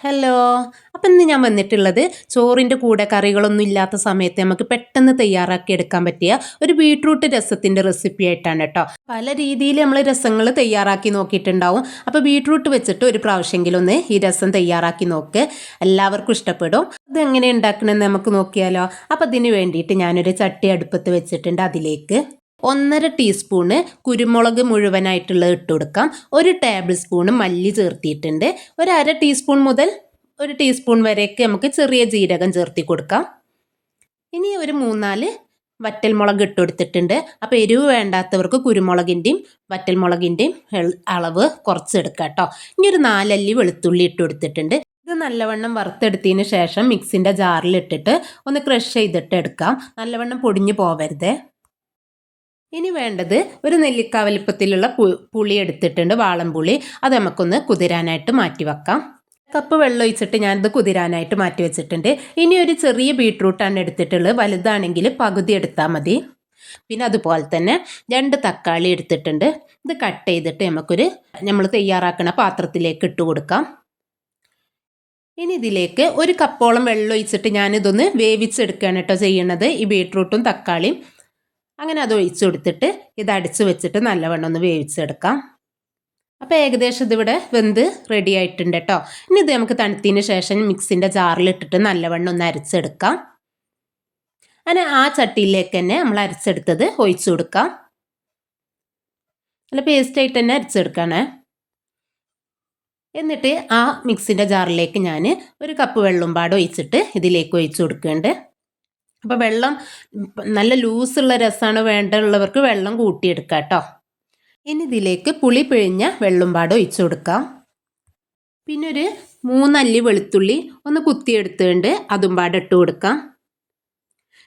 Hello അപ്പം ഇന്ന് ഞാൻ വന്നിട്ടുള്ളത് ചോറിന്റെ കൂടെ കറികളൊന്നും ഇല്ലാത്ത സമയത്ത് നമുക്ക് പെട്ടെന്ന് തയ്യാറാക്കി എടുക്കാൻ പറ്റിയ ഒരു ബീട്രൂട്ട് രസത്തിന്റെ റെസിപ്പി ആയിട്ടാണ് കേട്ടോ. പല രീതിയിൽ നമ്മൾ രസങ്ങൾ തയ്യാറാക്കി നോക്കിയിട്ടുണ്ടാവും. അപ്പോൾ ബീട്രൂട്ട് വെച്ചിട്ട് ഒരു പ്രാവശ്യമെങ്കിലും ഒന്ന് ഈ രസം തയ്യാറാക്കി നോക്ക്. എല്ലാവർക്കും ഇഷ്ടപ്പെടും. ഇത് എങ്ങനെ ഉണ്ടാക്കണമെന്ന് നമുക്ക് നോക്കിയാലോ. അപ്പോൾ അതിന് വേണ്ടിയിട്ട് ഞാനൊരു ചട്ടി അടുപ്പത്ത് വെച്ചിട്ടുണ്ട് അതിലേക്ക്. ഒന്നര ടീസ്പൂണ് കുരുമുളക് മുഴുവനായിട്ടുള്ളത് ഇട്ട് കൊടുക്കാം. ഒരു ടേബിൾ സ്പൂണ് മല്ലി ചേർത്തിയിട്ടുണ്ട്. ഒരു അര ടീസ്പൂൺ മുതൽ ഒരു ടീസ്പൂൺ വരെയൊക്കെ നമുക്ക് ചെറിയ ജീരകം ചേർത്തി കൊടുക്കാം. ഇനി ഒരു മൂന്നാൽ വറ്റൽമുളക് ഇട്ട് കൊടുത്തിട്ടുണ്ട്. അപ്പോൾ എരിവ് വേണ്ടാത്തവർക്ക് കുരുമുളകിന്റെയും വറ്റൽമുളകിന്റെയും അളവ് കുറച്ചെടുക്കാം കേട്ടോ. ഇനി ഒരു നാലല്ലി വെളുത്തുള്ളി ഇട്ട് കൊടുത്തിട്ടുണ്ട്. ഇത് നല്ലവണ്ണം വറുത്തെടുത്തതിന് ശേഷം മിക്സിന്റെ ജാറിലിട്ടിട്ട് ഒന്ന് ക്രഷ് ചെയ്തിട്ട് എടുക്കാം. നല്ലവണ്ണം പൊടിഞ്ഞു പോവരുതേ. ഇനി വേണ്ടത് ഒരു നെല്ലിക്ക വലിപ്പത്തിലുള്ള പുളി എടുത്തിട്ടുണ്ട് വാളംപുളി അത് നമുക്കൊന്ന് കുതിരാനായിട്ട് മാറ്റി വെക്കാം. കപ്പ് വെള്ളം ഒഴിച്ചിട്ട് ഞാനിത് കുതിരാനായിട്ട് മാറ്റി വെച്ചിട്ടുണ്ട്. ഇനി ഒരു ചെറിയ ബീട്രൂട്ടാണ് എടുത്തിട്ടുള്ളത്. വലുതാണെങ്കിൽ പകുതി എടുത്താൽ മതി. പിന്നെ അതുപോലെ തന്നെ രണ്ട് തക്കാളി എടുത്തിട്ടുണ്ട്. ഇത് കട്ട് ചെയ്തിട്ട് നമുക്കൊരു നമ്മൾ തയ്യാറാക്കുന്ന പാത്രത്തിലേക്ക് ഇട്ട് കൊടുക്കാം. ഇനി ഇതിലേക്ക് ഒരു കപ്പോളം വെള്ളം ഒഴിച്ചിട്ട് ഞാനിതൊന്ന് വേവിച്ചെടുക്കുകയാണ് കേട്ടോ ചെയ്യണത്. ഈ ബീട്രൂട്ടും തക്കാളിയും. അങ്ങനെ അത് ഒഴിച്ചു കൊടുത്തിട്ട് ഇത് അടിച്ച് വെച്ചിട്ട് നല്ലവണ്ണം ഒന്ന് വേവിച്ചെടുക്കാം. അപ്പോൾ ഏകദേശം ഇതിവിടെ വെന്ത് റെഡി ആയിട്ടുണ്ട് കേട്ടോ ഇനി ഇത് നമുക്ക് തണുത്തതിന് ശേഷം മിക്സിന്റെ ജാറിലിട്ടിട്ട് നല്ലവണ്ണം ഒന്ന് അരച്ചെടുക്കാം. അങ്ങനെ ആ ചട്ടിയിലേക്ക് തന്നെ നമ്മൾ അരച്ചെടുത്തത് ഒഴിച്ചു കൊടുക്കാം. നല്ല പേസ്റ്റ് പേസ്റ്റായിട്ട് തന്നെ അരച്ചെടുക്കണേ. എന്നിട്ട് ആ മിക്സിന്റെ ജാറിലേക്ക് ഞാൻ ഒരു കപ്പ് വെള്ളം പാട് ഒഴിച്ചിട്ട് ഇതിലേക്ക് ഒഴിച്ചു കൊടുക്കുന്നുണ്ട്. അപ്പോൾ വെള്ളം നല്ല ലൂസുള്ള രസമാണ് വേണ്ടുള്ളവർക്ക് വെള്ളം കൂട്ടിയെടുക്കാം കേട്ടോ ഇനി ഇതിലേക്ക് പുളി പിഴിഞ്ഞ വെള്ളം പാടം ഒഴിച്ചു കൊടുക്കാം. പിന്നെ ഒരു മൂന്നല്ലി വെളുത്തുള്ളി ഒന്ന് കുത്തിയെടുത്തുകൊണ്ട് അതും പാട് ഇട്ട് കൊടുക്കാം.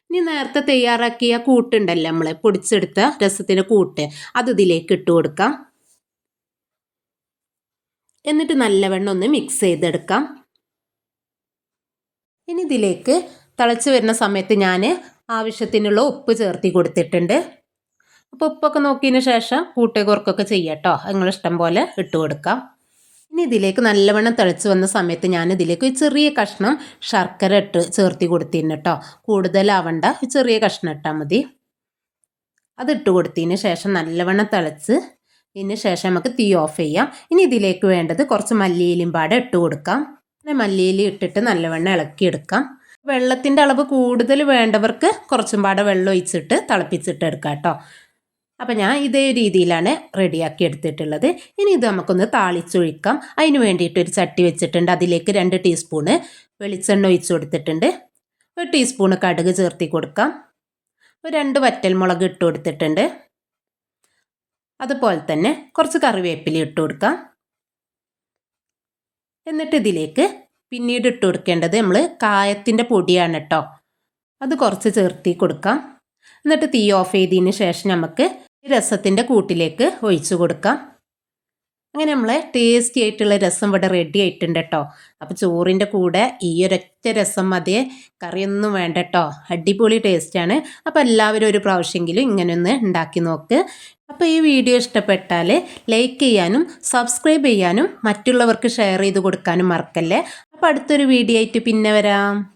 ഇനി നേരത്തെ തയ്യാറാക്കിയ കൂട്ടുണ്ടല്ലോ നമ്മൾ പൊടിച്ചെടുത്ത രസത്തിന്റെ കൂട്ട്. അത് ഇതിലേക്ക് ഇട്ട് കൊടുക്കാം. എന്നിട്ട് നല്ലവണ്ണം ഒന്ന് മിക്സ് ചെയ്തെടുക്കാം. ഇനി ഇതിലേക്ക് തിളച്ച് വരുന്ന സമയത്ത് ഞാൻ ആവശ്യത്തിനുള്ള ഉപ്പ് ചേർത്തി കൊടുത്തിട്ടുണ്ട്. അപ്പോൾ ഉപ്പൊക്കെ നോക്കിയതിന് ശേഷം കൂട്ടുകുറക്കൊക്കെ ചെയ്യാം കേട്ടോ നിങ്ങളിഷ്ടം പോലെ ഇട്ട് കൊടുക്കാം. ഇനി ഇതിലേക്ക് നല്ലവണ്ണം തിളച്ച് വന്ന സമയത്ത് ഞാൻ ഇതിലേക്ക് ഒരു ചെറിയ കഷ്ണം ശർക്കര ഇട്ട് ചേർത്തി കൊടുത്തിന് കേട്ടോ കൂടുതലാവണ്ട ചെറിയ കഷ്ണം ഇട്ടാൽ മതി. അത് ഇട്ട് കൊടുത്തതിന് ശേഷം നല്ലവണ്ണം തിളച്ച് ഇതിന് ശേഷം നമുക്ക് തീ ഓഫ് ചെയ്യാം. ഇനി ഇതിലേക്ക് വേണ്ടത് കുറച്ച് മല്ലിയിലും പാടെ ഇട്ട് കൊടുക്കാം. പിന്നെ മല്ലിയിലും ഇട്ടിട്ട് നല്ലവണ്ണം ഇളക്കിയെടുക്കാം. വെള്ളത്തിന്റെ അളവ് കൂടുതൽ വേണ്ടവർക്ക് കുറച്ചും പാടെ വെള്ളം ഒഴിച്ചിട്ട് തിളപ്പിച്ചിട്ട് എടുക്കാം കേട്ടോ. അപ്പം ഞാൻ ഇതേ രീതിയിലാണ് റെഡിയാക്കി എടുത്തിട്ടുള്ളത്. ഇനി ഇത് നമുക്കൊന്ന് താളിച്ചൊഴിക്കാം. അതിന് വേണ്ടിയിട്ട് ഒരു ചട്ടി വെച്ചിട്ടുണ്ട്. അതിലേക്ക് രണ്ട് ടീസ്പൂണ് വെളിച്ചെണ്ണ ഒഴിച്ചു കൊടുത്തിട്ടുണ്ട്. ഒരു ടീസ്പൂണ് കടുക് ചേർത്തി കൊടുക്കാം. ഒരു രണ്ട് വറ്റൽമുളക് ഇട്ട് കൊടുത്തിട്ടുണ്ട്. അതുപോലെ തന്നെ കുറച്ച് കറിവേപ്പില ഇട്ട് കൊടുക്കാം. എന്നിട്ട് ഇതിലേക്ക് പിന്നീട് ഇട്ട് കൊടുക്കേണ്ടത് നമ്മൾ കായത്തിന്റെ പൊടിയാണ് കേട്ടോ അത് കുറച്ച് ചേർത്തി കൊടുക്കാം. എന്നിട്ട് തീ ഓഫ് ചെയ്തതിന് ശേഷം നമുക്ക് രസത്തിന്റെ കൂട്ടിലേക്ക് ഒഴിച്ചു കൊടുക്കാം. അങ്ങനെ നമ്മളെ ടേസ്റ്റി ആയിട്ടുള്ള രസം ഇവിടെ റെഡി ആയിട്ടുണ്ട് കേട്ടോ അപ്പോൾ ചോറിന്റെ കൂടെ ഈ ഒരൊറ്റ രസം മതിയെ കറിയൊന്നും വേണ്ട കേട്ടോ അടിപൊളി ടേസ്റ്റാണ് അപ്പോൾ എല്ലാവരും ഒരു പ്രാവശ്യമെങ്കിലും ഇങ്ങനെ ഒന്ന് ഉണ്ടാക്കി നോക്ക്. അപ്പോൾ ഈ വീഡിയോ ഇഷ്ടപ്പെട്ടാൽ ലൈക്ക് ചെയ്യാനും സബ്സ്ക്രൈബ് ചെയ്യാനും മറ്റുള്ളവർക്ക് ഷെയർ ചെയ്ത് കൊടുക്കാനും മറക്കല്ലേ. അപ്പോൾ അടുത്തൊരു വീഡിയോ ആയിട്ട് പിന്നെ വരാം.